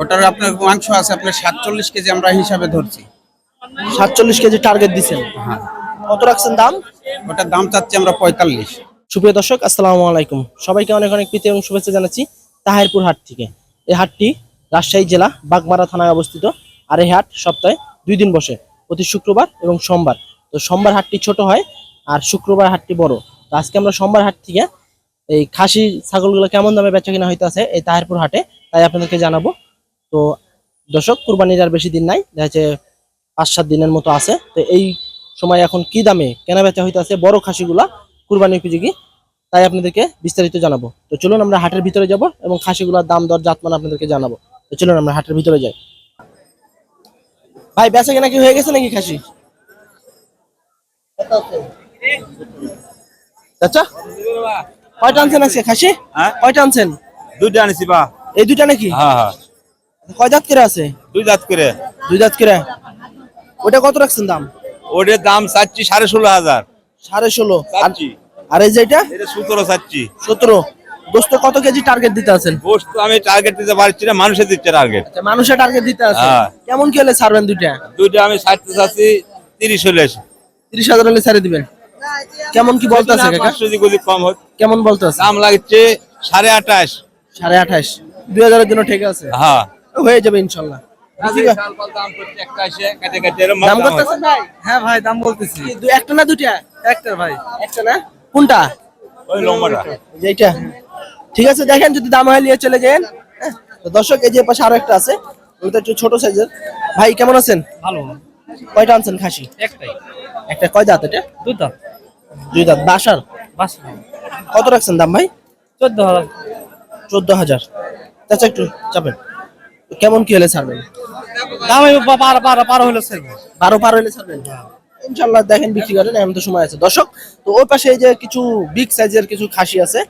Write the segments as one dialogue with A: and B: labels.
A: ওটার আপনার মাংস আছে আপনার সাতচল্লিশ কেজি আমরা হিসাবে ধরছি।
B: সাতচল্লিশ কেজি টার্গেট দিচ্ছেন হ্যাঁ। কত রাখছেন দাম?
A: ওটার দাম চাচ্ছি আমরা পঁয়তাল্লিশ।
B: সুপ্রিয় দর্শক আসসালামু আলাইকুম। সবাইকে অনেক অনেক প্রীতি এবং শুভেচ্ছা জানাচ্ছি তাহিরপুর হাট থেকে। এই হাটটি রাজশাহী জেলা বাগমারা থানায় অবস্থিত। আর এই হাট সপ্তাহে দুই দিন বসে প্রতি শুক্রবার এবং সোমবার। তো সোমবার হাটটি ছোট হয় আর শুক্রবার হাটটি বড়। তো আজকে আমরা সোমবার হাট থেকে এই খাসি ছাগলগুলো কেমন দামে বেচা কিনা হইতে আছে এই তাহিরপুর হাটে তাই আপনাদেরকে জানাব। তো দর্শক কুরবানির আর বেশি দিন নাই দেখা যাচ্ছে পাঁচ সাত দিনের মতো আছে। তো এই সময় এখন কি দামে কেনা বেচা হইতে আছে বড় খাসিগুলা কুরবানি উপযোগী তাই আপনাদেরকে বিস্তারিত জানাব। তো চলুন আমরা হাটের ভিতরে যাব এবং খাসিগুলোর দাম দর জাতমান আপনাদেরকে জানাব। তো চলুন আমরা হাটের ভিতরে যাই। ভাই বেচা কেনা কি হয়ে গেছে নাকি খাসি? কয়টা আনছেন আজকে খাসি?
C: হ্যাঁ?
B: কয়টা আনছেন?
C: দুইটা আনিছি বা।
B: এই দুইটা নাকি?
C: হ্যাঁ হ্যাঁ।
B: কয় দাঁত করে আছে?
C: দুই দাঁত করে।
B: দুই দাঁত করে। ওটা কত রাখছেন দাম?
C: ওটার দাম চাচ্ছি সাড়ে ষোলো হাজার।
B: সাড়ে ষোলো। আর- এই যেটা
C: এটা? সতেরো চাচ্ছি।
B: সতেরো। দোস্ত কত কেজি টার্গেট দিতে আছেন?
C: গোস্ত আমি টার্গেট দিতে পারছি না মানুষের দিচ্ছে টার্গেট
B: আচ্ছা, মানুষের টার্গেট দিতে আছে
C: হ্যাঁ।
B: কেমন কি হলে ছাড়বেন দুইটা?
C: দুইটা আমি ষাটতে চাচ্ছি তিরিশ হলে
B: তিরিশ হাজার হলে ছেড়ে দিবেন। কেমন কি
C: পাঁচশো যদি কম হয়।
B: কেমন বলতেছে
C: দাম লাগছে সাড়ে আঠাশ।
B: সাড়ে আঠাশ। দুই হাজারের জন্য ঠিক আছে?
C: হ্যাঁ।
B: হয়ে যাবে ইনশাল্লাহ। দাম করতেছেন ভাই?
D: হ্যাঁ ভাই দাম বলতেছি।
B: দু- একটা না দুইটা?
D: একটা ভাই।
B: একটা না? কোনটা?
C: ওই লম্বাটা
B: যেটা ঠিক আছে দেখেন যদি দাম হয় নিয়ে চলে যান। হ্যাঁ, দর্শক এই যে পাশে আরও একটা আছে। ওটা একটু ছোট সাইজের। ভাই কেমন আছেন?
D: ভালো।
B: কয়টা আনছেন খাসি?
D: একটাই।
B: একটা কয় দাঁত এটা?
D: দুই দুটা
B: দুই দাঁত। বাসার। কত রাখছেন দাম ভাই?
D: চোদ্দ হাজার।
B: চোদ্দ হাজার। চাচা একটু চাপেন। কেমন কি হলে ছাড়বেন?
D: দাম বারো বারো বারো হলো সেল
B: বারো পার হলে ছাড়বেন? ইনশাল্লাহ দেখেন বিক্রি করেন এমন তো সময় আছে। দর্শক তো ওই পাশে এই যে কিছু বিগ সাইজের কিছু খাসি আছে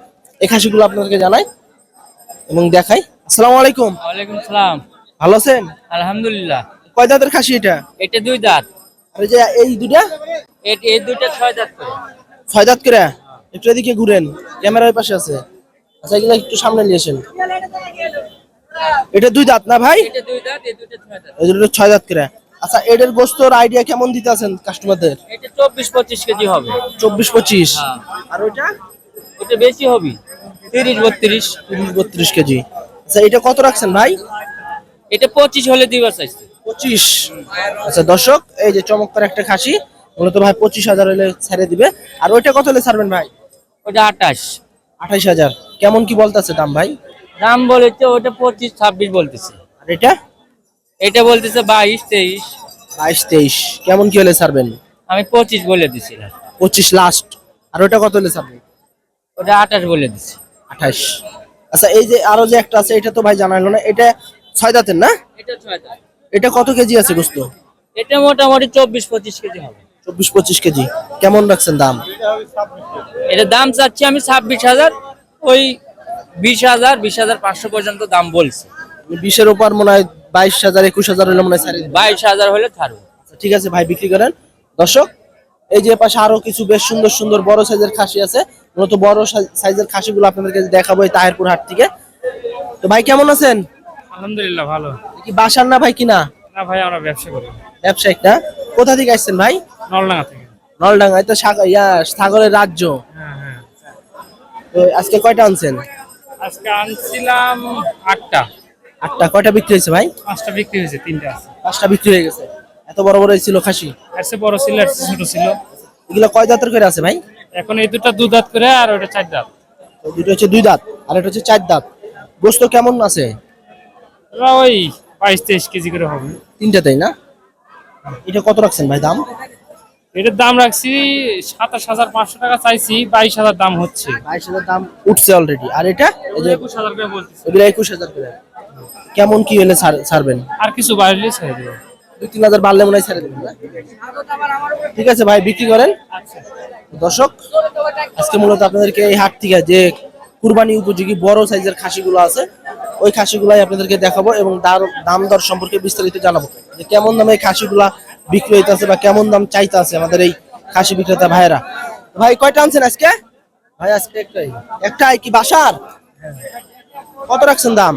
B: এই খাসিগুলো আপনাদেরকে জানাই এবং দেখাই। আসসালামু আলাইকুম।
D: ওয়ালাইকুম সালাম।
B: ভালো আছেন?
D: আলহামদুলিল্লাহ।
B: কয় দাঁতের খাসি এটা?
D: এটা দুই দাঁত।
B: আর এই যে এই দুটা
D: এ- এই দুইটা ছয় দাঁত করে।
B: ছয় দাঁত করে? একটু এদিকে ঘুরেন ক্যামেরা ওই পাশে আছে। আচ্ছা এগুলো একটু সামনে নিয়ে আসেন। এটা দুই দাঁত না ভাই?
D: এই ছয় দাঁত।
B: দুটো ছয় দাঁত করে। আচ্ছা এদের গোস্তর আইডিয়া কেমন দিতে আছেন কাস্টমারদের
D: এটা চব্বিশ পঁচিশ কেজি হবে।
B: চব্বিশ পঁচিশ।
D: হ্যাঁ।
B: আর ওইটা?
D: ওটা বেশি হবে। তিরিশ বত্রিশ।
B: তিরিশ বত্রিশ কেজি। আচ্ছা এটা কত রাখছেন ভাই?
D: এটা পঁচিশ হলে দিবার চাইছে।
B: পঁচিশ। আচ্ছা দর্শক এই যে চমৎকার একটা খাসি। মূলত ভাই পঁচিশ হাজার হলে ছেড়ে দিবে। আর ওইটা কত হলে ছাড়বেন ভাই?
D: ওইটা আঠাশ।
B: আঠাশ হাজার। কেমন কি বলতেছে দাম ভাই?
D: দাম বলেছে ওটা পঁচিশ ছাব্বিশ বলতেছে।
B: আর এটা?
D: এটা বলতেছে বাইশ তেইশ।
B: বাইশ তেইশ। কেমন কি হলে ছাড়বেন?
D: আমি পঁচিশ বলে দিছিলাম
B: পঁচিশ লাস্ট আর ওটা কত হলে ছাড়বেন?
D: ওটা আঠাশ বলে দিছি।
B: আঠাশ। আচ্ছা এই যে আরও যে একটা আছে এটা তো ভাই জানাইলো না এটা ছয় দাঁতের না?
D: এটা ছয় দাঁত।
B: এটা কত কেজি আছে গোস্ত?
D: এটা মোটামুটি চব্বিশ পঁচিশ কেজি হবে।
B: চব্বিশ পঁচিশ কেজি। কেমন রাখছেন দাম?
D: এটা দাম চাচ্ছি আমি ছাব্বিশ হাজার ওই বিশ হাজার বিশ হাজার পাঁচশো পর্যন্ত দাম বলছে।
B: বিশের ওপর মনে হয় বাইশ হাজার একুশ হাজার হলে মনে হয়
D: বাইশ হাজার হলে ছাড়বো।
B: আচ্ছা, ঠিক আছে ভাই বিক্রি করেন। দর্শক এই যে পাশে আরও কিছু বেশ সুন্দর সুন্দর বড় সাইজের খাসি আছে মূলত বড় সাইজের খাসিগুলো আপনাদেরকে দেখাবো এই তাহিরপুর হাট থেকে। তো ভাই কেমন আছেন?
D: আলহামদুলিল্লাহ ভালো।
B: কি বাসার না ভাই কিনা?
D: না ভাই আমরা ব্যবসা করি।
B: ব্যবসায়িক না? কোথা থেকে আসছেন ভাই?
D: নলডাঙ্গা থেকে।
B: নলডাঙ্গা এটা সাগরের রাজ্য।
D: হ্যাঁ হ্যাঁ।
B: তো আজকে কয়টা আনছেন?
D: আজকে আনছিলাম আটটা।
B: আটটা। কয়টা বিক্রি হয়েছে ভাই?
D: পাঁচটা বিক্রি হয়েছে তিনটা আছে।
B: পাঁচটা বিক্রি হয়ে গেছে। এত বড় বড় ছিল খাসি?
D: আর সে বড় ছিল সে ছোট ছিল।
B: এগুলো কয় দাঁতের করে আছে ভাই?
D: এখন এই দুটা দু দাঁত করে আর ওটা চার দাঁত।
B: দুটো হচ্ছে দুই দাঁত আর এটা হচ্ছে চার দাঁত। গোস্ত কেমন আছে?
D: ওই বাইশ তেইশ কেজি করে হবে।
B: তিনটাতেই না? এটা কত রাখছেন ভাই দাম?
D: এটার দাম রাখছি সাতাশ হাজার পাঁচশো টাকা চাইছি বাইশ হাজার দাম হচ্ছে।
B: বাইশ হাজার দাম উঠছে অলরেডি আর এটা?
D: একুশ হাজার করে
B: এগুলো একুশ হাজার করে। কেমন কি হলে ছাড়বেন
D: আর কিছু বাড়লে ছেড়ে দেবো।
B: দুই তিন হাজার বাড়লে মনে হয় ছেড়ে দেবেন ঠিক আছে ভাই বিক্রি করেন।
D: আচ্ছা।
B: দর্শক আজকে মূলত আপনাদেরকে এই হাট থেকে যে কুরবানি উপযোগী বড় সাইজের খাসিগুলো আছে ওই খাসিগুলাই আপনাদেরকে দেখাবো এবং দাম দর সম্পর্কে বিস্তারিত জানাব। যে কেমন দামে এই খাসিগুলা বিক্রি হইতেছে বা কেমন দাম চাইতে আছে আমাদের এই খাসি বিক্রেতা ভাইয়েরা? ভাই কয়টা আনছেন আজকে? ভাই আজকে একটাই। একটাই কি বাসার? কত রাখছেন দাম?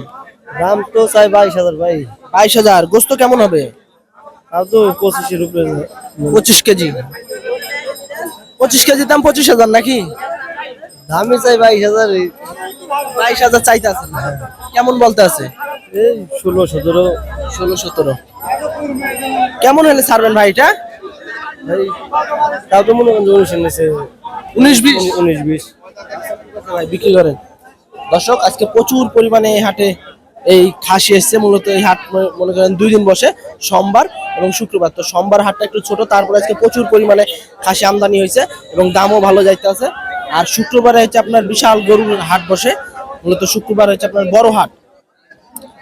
E: দাম তো চাই বাইশ হাজার ভাই।
B: বাইশ হাজার। গোস্ত কেমন হবে?
E: আর তো পঁচিশের উপরে
B: পঁচিশ কেজি। পঁচিশ কেজির দাম পঁচিশ হাজার নাকি?
E: দামই চাই বাইশ হাজার।
B: বাইশ হাজার চাইতে আছে কেমন বলতে আছে?
E: এই ষোলো সতেরো।
B: ষোলো সতেরো। কেমন হলে ছাড়বেন ভাই এটা?
E: তাও তো মনে করেন উনিশ এনেছে।
B: উনিশ বিশ?
E: উনিশ বিশ।
B: ভাই বিক্রি করেন। দর্শক আজকে প্রচুর পরিমাণে এই হাটে এই খাসি এসছে। মূলত এই হাট মনে করেন দুই দিন বসে সোমবার এবং শুক্রবার। তো সোমবার হাটটা একটু ছোট তারপরে আজকে প্রচুর পরিমাণে খাসি আমদানি হয়েছে এবং দামও ভালো যাইতে আছে। আর শুক্রবারে হচ্ছে আপনার বিশাল গরুর হাট বসে। মূলত শুক্রবার হচ্ছে আপনার বড় হাট।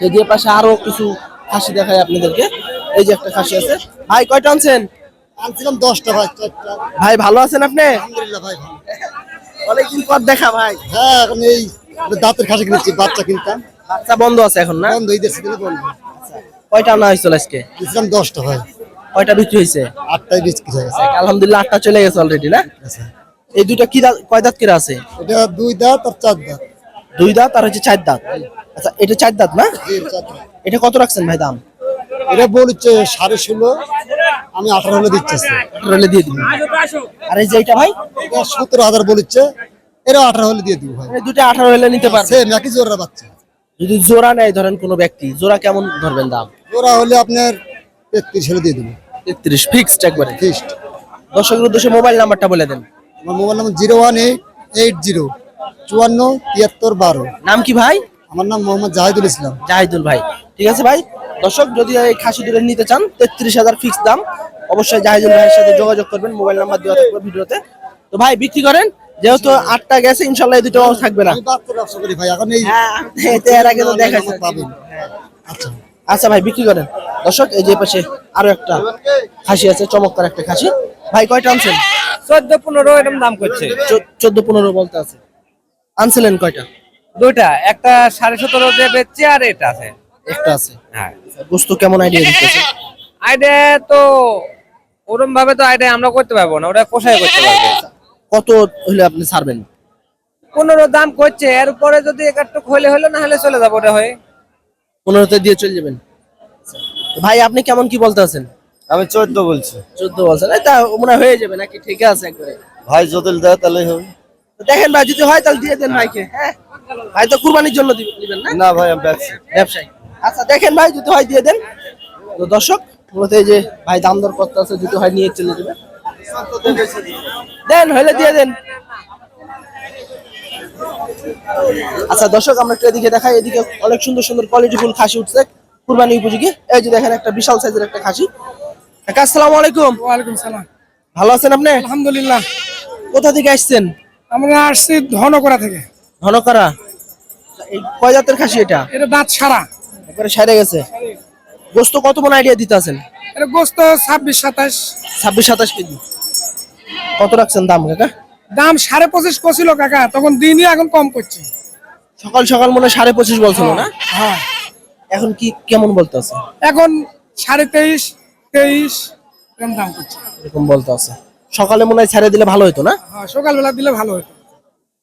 B: এদিকে পাশে আরও কিছু খাসি দেখায় আপনাদেরকে। এই যে একটা খাসি আছে। ভাই কয়টা আনছেন?
E: আনছিলাম দশটা ভাই
B: ভাই ভালো আছেন আপনি?
E: আলহামদুলিল্লাহ ভাই ভালো।
B: অনেকদিন পর দেখা ভাই।
E: হ্যাঁ এখন এই দাঁতের খাসি কিনেছি বাচ্চা কিনতাম।
B: বাচ্চা বন্ধ আছে এখন না?
E: বন্ধ ঈদের সিজনে বন্ধ।
B: কয়টা আনা হয়েছিল আজকে?
E: দশটা ভাই।
B: কয়টা বিক্রি হয়েছে?
E: আটটাই গেছে
B: আলহামদুলিল্লাহ আটটা চলে গেছে অলরেডি না?
E: আচ্ছা।
B: এই দুইটা কি দাঁত কয় দাঁত কেরা আছে?
E: এটা দুই দাঁত আর চার দাঁত।
B: দুই দাঁত আর হচ্ছে চার দাঁত। আচ্ছা এটা চার দাঁত না। এটা কত রাখছেন ভাই দাম?
E: এটা বলছে সাড়ে ষোলো আমি আঠারো হলে দিচ্ছে।
B: রইলে দিয়ে দিন আর এই যে এটা ভাই?
E: সতেরো হাজার বলছে এরা আঠারো হলে দিয়ে দিব ভাই।
B: দুটো আঠারো হলে নিতে
E: পারছে নাকি জোড়া বাচ্চা।
B: যদি জোড়া নেয় ধরেন কোনো ব্যক্তি জোড়া কেমন ধরবেন দাম?
E: জোড়া হলে আপনার তেত্রিশ হলে দিয়ে দেবো।
B: তেত্রিশ ফিক্সড একবারে?
E: ফিস্ট
B: দর্শকের উদ্দেশ্যে মোবাইল নাম্বারটা বলে দেন।
E: আমার mobile number zero one eight eight zero চুয়ান্ন তিয়াত্তর বারো।
B: নাম কি ভাই?
E: আমার নাম মোহাম্মদ জাহিদুল ইসলাম।
B: জাহিদুল ভাই ঠিক আছে ভাই? দর্শক যদি এই খাসি দূরে নিতে চান তেত্রিশ হাজার ফিক্স দাম অবশ্যই জাহিদুল ভাইয়ের সাথে যোগাযোগ করবেন মোবাইল নাম্বার দেওয়া থাকবে ভিডিওতে। তো ভাই বিক্রি করেন যেহেতু আটটা গেছে ইনশাল্লাহ এই দুটো থাকবে না।
E: আমি বাচ্চার ব্যবসা করি ভাই এখন এই
B: হ্যাঁ এর আগে তো দেখাইছে।
E: আচ্ছা।
B: আচ্ছা ভাই বিক্রি করেন। দর্শক এই যে পাশে আরও একটা খাসি আছে চমৎকার একটা খাসি। ভাই কয়টা আনছেন?
D: চোদ্দ পনেরো এরকম দাম করছে।
B: চোদ্দ পনেরো বলতে আছে। আনছিলেন কয়টা?
D: দুইটা একটা সাড়ে সতেরো দিয়ে বেচছে আর এটা আছে।
B: একটা আছে।
D: হ্যাঁ।
B: গোস্ত কেমন আইডিয়া দিতেছে?
D: আইডিয়া তো ওরম ভাবে তো আইডিয়া আমরা করতে পারব না ওটা কোষায় করতে পারবে।
B: কত হলে আপনি ছাড়বেন?
D: পনেরো দাম করছে এর উপরে যদি একটু হলে হলো না হলে চলে যাব ওটা হয়ে।
B: পনেরোতে দিয়ে চলে যাবেন। ভাই আপনি কেমন কি বলতে আছেন?
E: আমি চোদ্দ বলছি।
B: চোদ্দ বলছেন। তা মনে হয় হয়ে যাবে নাকি? ঠিক আছে একবারে।
E: ভাই যদি দেয় তাহলে হবে।
B: দেখেন ভাই যদি হয় তাহলে দিয়ে দেন ভাইকে হ্যাঁ? ভাই তো কুরবানির জন্য দিবেন দিবেন না?
E: না ভাই আমি ব্যবসা
B: ব্যবসায়ী। আচ্ছা দেখেন ভাই যদি হয় দিয়ে দেন। তো দর্শক মূলত এই যে ভাই দাম দর করতে আছে যদি হয় নিয়ে চলে যাবে। দেন হলে দিয়ে দেন। আচ্ছা দর্শক আমরা একটু এদিকে দেখাই। এদিকে অনেক সুন্দর সুন্দর কোয়ালিটি ফুল খাসি উঠছে কুরবানি উপযোগী। এই যে দেখেন একটা বিশাল সাইজের একটা খাসি। কাকা আসসালামু আলাইকুম।
F: ওয়ালাইকুম সালাম।
B: ভালো আছেন আপনি?
F: আলহামদুলিল্লাহ।
B: কোথা থেকে আসছেন?
F: আমরা আসছি ধনকরা থেকে।
B: ধনকারা এই কয় জাতের খাসি এটা?
F: এটা দাঁত সারা।
B: একবারে সাইরে গেছে। গোস্ত কত মন আইডিয়া দিতে আছেন?
F: এটা গোস্ত ছাব্বিশ সাতাশ।
B: ছাব্বিশ সাতাশ কেজি। কত রাখছেন দাম কাকা?
F: দাম সাড়ে পঁচিশ করছিল কাকা তখন দিনই এখন কম করছে।
B: সকাল সকাল মনে সাড়ে পঁচিশ বলছিল না?
F: হ্যাঁ।
B: এখন কি কেমন বলতে আছে?
F: এখন সাড়ে তেইশ তেইশ এরকম দাম করছে।
B: এরকম বলতে আছে। সকালে মনে হয় ছেড়ে দিলে ভালো হতো না?
F: হ্যাঁ সকালবেলা দিলে ভালো হতো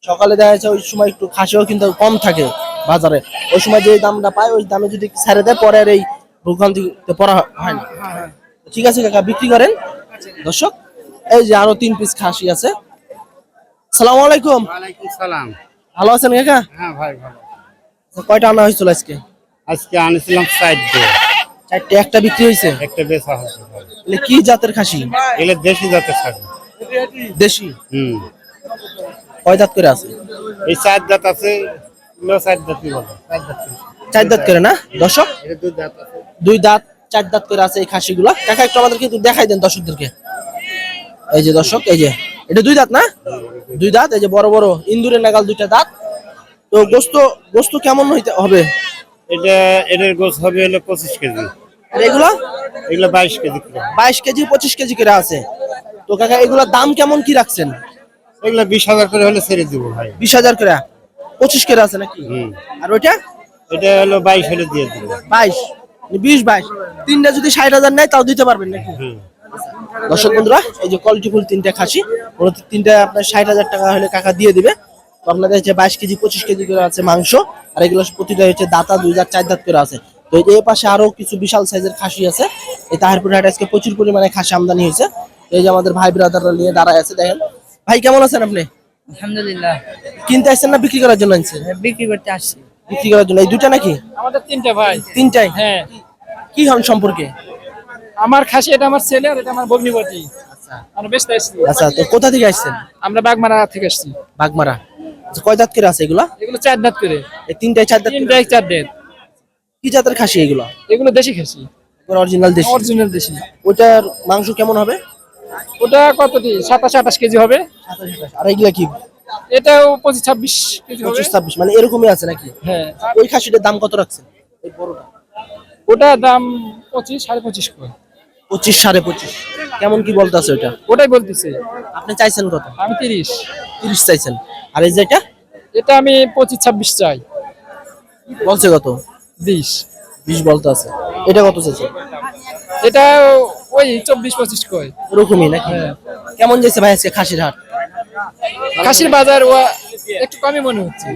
B: সকালে দেখা যাচ্ছে ওই সময় একটু খাসিও কিন্তু কম থাকে বাজারে। ওই সময় যে দামটা পায় ওই দামে যদি ছেড়ে দেয় পরে আর এই ভোগান্তিতে পড়া হয় না।
F: হ্যাঁ হ্যাঁ।
B: ঠিক আছে কাকা বিক্রি করেন। দর্শক এই যে আরও তিন পিস খাসি আছে। সালাম আলাইকুম।
G: ওয়ালাইকুম সালাম।
B: ভালো আছেন কাকা?
G: হ্যাঁ ভাই ভালো।
B: কয়টা আনা হয়েছিল আজকে?
G: আজকে আনিছিলাম চারটে
B: চারটে একটা একটা বিক্রি হয়েছে?
G: একটা বেচা হয়েছে ভাই।
B: কি জাতের খাসি?
G: এগুলো দেশি জাতের থাকে
B: দেশি?
G: হুম।
B: কয় দাঁত করে আছে?
G: এই চার জাত আছে চার জাতই বলে। চার
B: দাঁত করে। না? দর্শক?
G: এটা দুই আছে।
B: দুই দাঁত চার দাঁত করে আছে এই খাসিগুলো। কাকা একটু আমাদেরকে একটু দেখাই দেন দর্শকদেরকে। এই যে দর্শক এই যে। এটা দুই দাঁত না? দুই দাঁত এই যে বড় বড় ইন্দুরের নাগাল দুইটা দাঁত। তো গোস্ত গোস্ত কেমন হইতে হবে?
G: এটা এটার গোছ হবে হলো পঁচিশ কেজি।
B: আর এগুলো?
G: এগুলো বাইশ কেজি
B: বাইশ কেজি পঁচিশ কেজি করে আছে। তো কাকা এগুলোর দাম কেমন কি রাখছেন?
G: এগুলো বিশ হাজার করে হলে ছেড়ে দিব ভাই।
B: বিশ হাজার করে? পঁচিশ করে আছে নাকি? আর ওইটা?
G: এটা হলো বাইশ হলে দিয়ে দিব।
B: বাইশ? বিশ বাইশ? তিনটা যদি ষাট হাজার নেয় তাও দিতে পারবেন নাকি?
G: হুম।
B: দর্শক বন্ধুরা এই যে কোয়ালিটি ফুল তিনটা খাসি ওর তিনটা আপনার ষাট হাজার টাকা হলে কাকা দিয়ে দিবে। তো আপনাদের হচ্ছে বাইশ কেজি পঁচিশ কেজি করে আছে মাংস আর এগুলো প্রতিটা হচ্ছে দাতা দুই দাঁত চার দাঁত করে আছে। তো এই যে পাশে আরও কিছু বিশাল সাইজের খাসি আছে। এই তাহারপুর হাটে আজকে প্রচুর পরিমাণে খাসি আমদানি হয়েছে। এই যে আমাদের ভাই ব্রাদাররা নিয়ে দাঁড়ায় আছে দেখেন। ভাই কেমন আছেন আপনি?
D: আলহামদুলিল্লাহ।
B: কিনতে আসছেন না বিক্রি করার জন্য আনছেন?
D: বিক্রি করতে আসছি।
B: বিক্রি করার জন্য। এই দুটা নাকি?
F: আমাদের তিনটা ভাই।
B: তিনটাই?
F: হ্যাঁ।
B: কি হন সম্পর্কে?
F: আমার খাসি এটা আমার ছেলে আর এটা আমার ভগ্নিপতি আমরা ব্যস্ত আসছি।
B: আচ্ছা তো কোথা থেকে আসছেন?
F: আমরা বাগমারা থেকে আসছি।
B: বাগমারা। আচ্ছা, কয় দাঁত করে আছে এগুলা?
F: এগুলো চার দাঁত করে।
B: এই তিনটাই চার দাঁত
F: তিনটাই চার দাঁত।
B: কি জাতের খাসি এগুলো?
F: এগুলো দেশি খাসি।
B: অরিজিনাল দেশি।
F: অরিজিনাল দেশি।
B: ওটার মাংস কেমন হবে?
F: ওটা কতটি সাতাশ আঠাশ কেজি হবে।
B: আর এগুলা কি?
F: এটাও পঁচিশ ছাব্বিশ কেজি হবে।
B: পঁচিশ ছাব্বিশ মানে এরকমই আছে নাকি?
F: হ্যাঁ।
B: ওই খাসিটার দাম কত রাখছেন? ওই বড়টা।
F: ওটা দাম পঁচিশ সাড়ে পঁচিশ করে।
B: পঁচিশ সাড়ে পঁচিশ। কেমন কি বলতে আছে ওইটা?
F: ওটাই বলতেছে।
B: আপনি চাইছেন কত?
F: আমি তিরিশ।
B: তিরিশ চাইছেন। আর এই যেটা
F: এটা আমি পঁচিশ ছাব্বিশ চাই।
B: বলছে কত?
F: বিশ
B: বিশ বলতে আছে। এটা কত চাইছেন
F: এটা ওই চব্বিশ পঁচিশ কয়।
B: ওরকমই নাকি? কেমন যাচ্ছে ভাই আজকে খাসির হাট?
F: খাসির বাজার ও একটু কমই মনে হচ্ছে।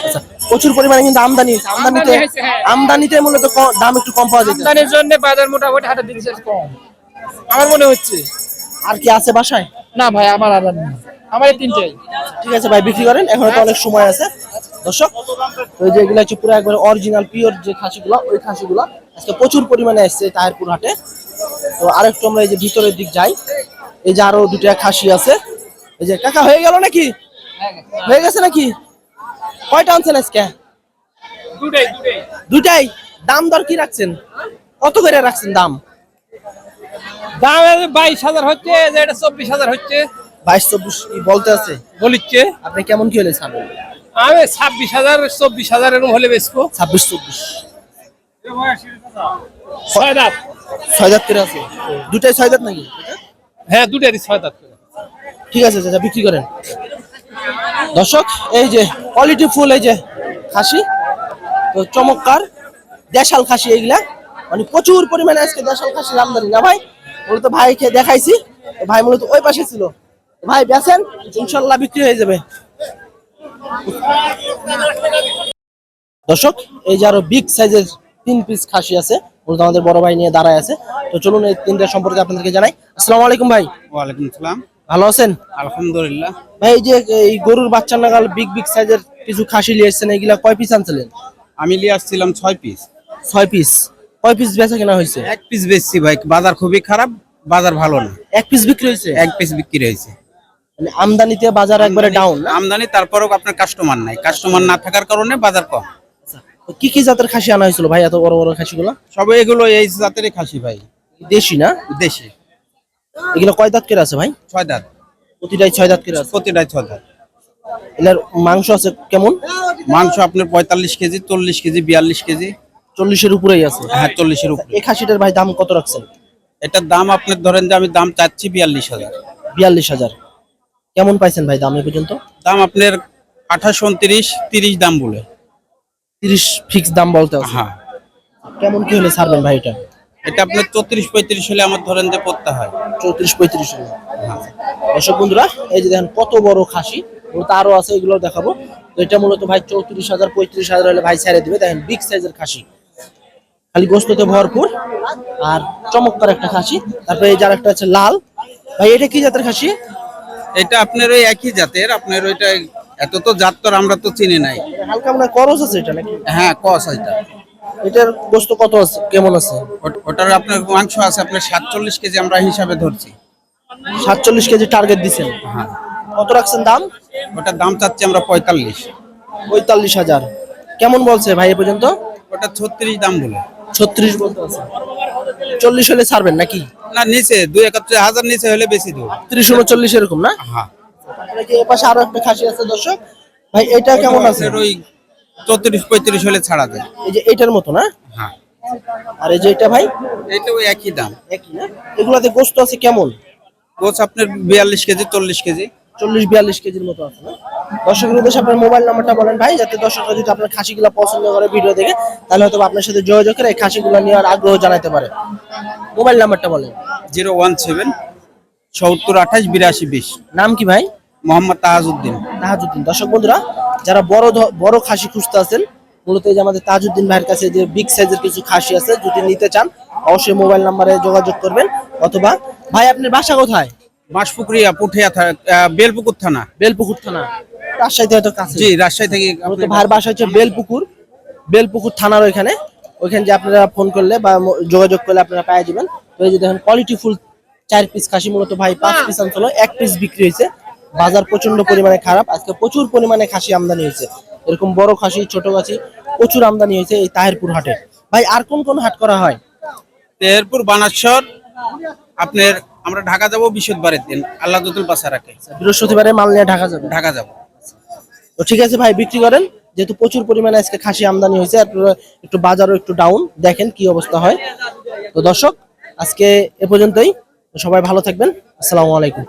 B: আচ্ছা প্রচুর পরিমাণে কিন্তু আমদানি। আমদানিতে
F: হ্যাঁ।
B: আমদানিতে মূলত দাম একটু কম পাওয়া যেত
F: আমদানির জন্য বাজার মোটামুটি হাটের দিন কম। আমার মনে হচ্ছে।
B: আর কি আছে বাসায়?
F: না ভাই আমার আদার নেই। আমার তিনটাই।
B: ঠিক আছে ভাই বিক্রি করেন। এখনও তো অনেক সময় আছে। দর্শক ওই যে এগুলো হচ্ছে পুরো একবারে অরিজিনাল পিওর যে খাসিগুলো ওই খাসিগুলো আজকে প্রচুর পরিমাণে আসছে তাহিরপুর হাটে। তো আরেকটু আমরা এই যে ভিতরের দিক যাই। এই যে আরও দুটা খাসি আছে। এই যে কাকা হয়ে গেল নাকি? হয়ে গেছে নাকি? কয়টা আনছেন আজকে?
F: দুটাই
B: দাম দর কি রাখছেন? কত করে রাখছেন দাম?
F: দাম বাইশ হাজার হচ্ছে এটা চব্বিশ হাজার হচ্ছে।
B: বাইশ চব্বিশ বলতে আছে?
F: বলিচ্ছে।
B: আপনি কেমন কি হলে ছাড়বেন?
F: আমি ছাব্বিশ হাজার চব্বিশ হাজার এরকম হলে বেচবো।
B: ছাব্বিশ চব্বিশ।
F: ছয় দাঁত।
B: ছয় দাঁত করে আছে? দুটাই ছয় দাঁত নাকি?
F: হ্যাঁ দুটারই ছয় দাঁত করে।
B: ঠিক আছে চাচা বিক্রি করেন। দর্শক এই যে কোয়ালিটি ফুল এই যে খাসি তো চমৎকার। দেশাল খাসি এইগুলা। মানে প্রচুর পরিমাণে আজকে দেশাল খাসির আমদানি। না ভাই? মূলত ভাইকে দেখাইছি। ভাই মূলত ওই পাশে ছিল। ভাই বেছেন ইনশাল্লাহ বিক্রি হয়ে যাবে। দর্শক এই যে আরও বিগ সাইজের তিন পিস খাসি আছে মূলত আমাদের বড় ভাই নিয়ে দাঁড়ায় আছে। তো চলুন এই তিনটা সম্পর্কে আপনাদেরকে জানাই। আসসালামু আলাইকুম ভাই।
A: ওয়ালাইকুম সালাম
B: ভালো আছেন?
A: আলহামদুলিল্লাহ।
B: ভাই এই যে এই গরুর বাচ্চা নাগাল বিগ বিগ সাইজের কিছু খাসি নিয়ে এসেছেন এইগুলা কয় পিস আনছিলেন?
A: আমি নিয়ে আসছিলাম ছয় পিস
B: ছয় পিস কয় পিস বেচা কেনা হয়েছে?
A: এক পিস বেচছি ভাই বাজার খুবই খারাপ বাজার ভালো না।
B: এক পিস বিক্রি হয়েছে?
A: এক পিস বিক্রি হয়েছে।
B: মানে আমদানিতে বাজার একবারে ডাউন
A: আমদানি তারপরেও আপনার কাস্টমার নাই। কাস্টমার না থাকার কারণে বাজার কম।
B: কি কি জাতের খাসি আনা হয়েছিল ভাই এত বড় বড় খাসিগুলো?
A: সবে এগুলো এই জাতের খাসি ভাই।
B: দেশি না?
A: দেশি।
B: এগুলো কয় দাঁত করে আছে ভাই?
A: ছয় দাঁত।
B: প্রতিটাই ছয় দাঁত করে আছে?
A: প্রতিটাই ছয় দাঁত।
B: এগুলার মাংস আছে কেমন?
A: মাংস আপনার পঁয়তাল্লিশ কেজি চল্লিশ কেজি বিয়াল্লিশ কেজি।
B: চল্লিশের উপরেই আছে।
A: হ্যাঁ চল্লিশের উপরে।
B: এই খাসিটার ভাই দাম কত রাখছেন?
A: এটার দাম আপনার ধরেন যে আমি দাম চাচ্ছি বিয়াল্লিশ হাজার।
B: বিয়াল্লিশ হাজার। কেমন পাইছেন ভাই দাম এ পর্যন্ত?
A: দাম আপনার আঠাশ উনত্রিশ তিরিশ দাম বলে।
B: তিরিশ ফিক্স দাম বলতে
A: হ্যাঁ।
B: কেমন কি হলে ছাড়বেন ভাই এটা?
A: এটা আপনার চৌত্রিশ পঁয়ত্রিশ হলে আমার ধরেন যে পড়তে হয়।
B: চৌত্রিশ পঁয়ত্রিশ হলে। দর্শক বন্ধুরা এই যে দেখেন কত বড় খাসি মূলত আরও আছে এগুলো দেখাবো। তো এটা মূলত ভাই চৌত্রিশ হাজার পঁয়ত্রিশ হাজার হলে ভাই ছেড়ে দিবে। দেখেন বিগ সাইজের খাসি। খালি গোস্ততে ভরপুর। আর চমৎকার একটা খাসি। তারপরে এই যার একটা আছে লাল। ভাই এটা কি জাতের খাসি?
A: এটা আপনার ওই একই জাতের আপনার ওইটা এত তো জাত তো আমরা তো চিনি নাই।
B: হালকা মনে করস আছে এটা নাকি?
A: হ্যাঁ কস এটা।
B: এটার গোস্ত কত আছে? কেমন আছে?
A: ওটার আপনার মাংস আছে আপনার সাতচল্লিশ কেজি আমরা হিসাবে ধরছি।
B: সাতচল্লিশ কেজি টার্গেট দিচ্ছেন
A: হ্যাঁ।
B: কত রাখছেন দাম?
A: ওটার দাম চাচ্ছি আমরা পঁয়তাল্লিশ।
B: পঁয়তাল্লিশ হাজার। কেমন বলছে ভাই এ পর্যন্ত?
A: ওটা ছত্রিশ দাম বলে।
B: ছত্রিশ বলতে আছে। চল্লিশ হলে ছাড়বেন নাকি?
A: না নিচে দুই একাত্তর হাজার নিচে হলে বেশি দেবো
B: ত্রিশ উনচল্লিশ এরকম না?
A: হ্যাঁ।
B: আপনাকে এ পাশে আরও একটা খাসি আছে দর্শক? ভাই এটা কেমন আছে?
A: ওই চৌত্রিশ পঁয়ত্রিশ হলে ছাড়া যায়।
B: এই যে এটার মতো না?
A: হ্যাঁ।
B: আর এই যে এটা ভাই?
A: এটা ওই একই দাম।
B: একই না? এগুলাতে গোস্ত আছে কেমন?
A: গোছ আপনার বিয়াল্লিশ কেজি চল্লিশ কেজি।
B: চল্লিশ বিয়াল্লিশ কেজির মতো আছে না? দর্শকের উদ্দেশ্যে আপনার মোবাইল নাম্বারটা বলেন ভাই যাতে দর্শকরা যদি আপনার খাসিগুলো পছন্দ করে ভিডিও দেখে তাহলে হয়তো আপনার সাথে যোগাযোগ করে এই খাসিগুলো নেওয়ার আগ্রহ জানাতে পারে। মোবাইল নাম্বারটা বলেন।
A: জিরো ওয়ান সেভেন সত্তর আঠাশ বিরাশি বিশ।
B: নাম কি ভাই?
A: মোহাম্মদ তাহাজউদ্দিন
B: তাহাজুদ্দিন। দর্শক বন্ধুরা যারা বড় বড় খাসি খুঁজতে আছেন মূলত এই যে আমাদের তাজউদ্দিন ভাইয়ের কাছে যে বিগ সাইজের কিছু খাসি আছে যদি নিতে চান অবশ্যই মোবাইল নাম্বারে যোগাযোগ করবেন। অথবা ভাই আপনার বাসা কোথায়?
A: বাঁশপুকুরিয়া পুঠিয়া থা- বেলপুকুর থানা।
B: বেলপুকুর থানা। রাজশাহীতে হয়তো কাছে।
A: জি রাজশাহী থেকে আপনি-
B: বাসা হচ্ছে বেলপুকুর। বেলপুকুর থানার ওইখানে। ওইখানে যে আপনারা ফোন করলে বা যোগাযোগ করলে আপনারা পেয়ে যাবেন তো এই যে দেখেন কোয়ালিটি ফুল চার পিস খাসি মূলত ভাই পাঁচ পিস আনছিল এক পিস বিক্রি হয়েছে। বাজার প্রচণ্ড পরিমাণে খারাপ। আজকে প্রচুর পরিমাণে খাসি আমদানি হয়েছে। এরকম বড় খাসি ছোট খাসি প্রচুর আমদানি হয়েছে এই তাহেরপুর হাটে। ভাই আর কোন কোন হাট করা হয়?
A: তেরপুর বানাশ্বর আপনার আমরা ঢাকা যাব বৃহস্পতিবারের দিন। আল্লাহ দুতুল বাসা রাখে।
B: বৃহস্পতিবারে মাল নিয়ে ঢাকা যাবে?
A: ঢাকা যাব।
B: তো ঠিক আছে ভাই বিক্রি করেন। যেহেতু প্রচুর পরিমাণে আজকে খাসি আমদানি হয়েছে আপনারা একটু বাজারও একটু ডাউন দেখেন কি অবস্থা হয়। তো দর্শক আজকে এ পর্যন্তই। সবাই ভালো থাকবেন। আসসালামু আলাইকুম।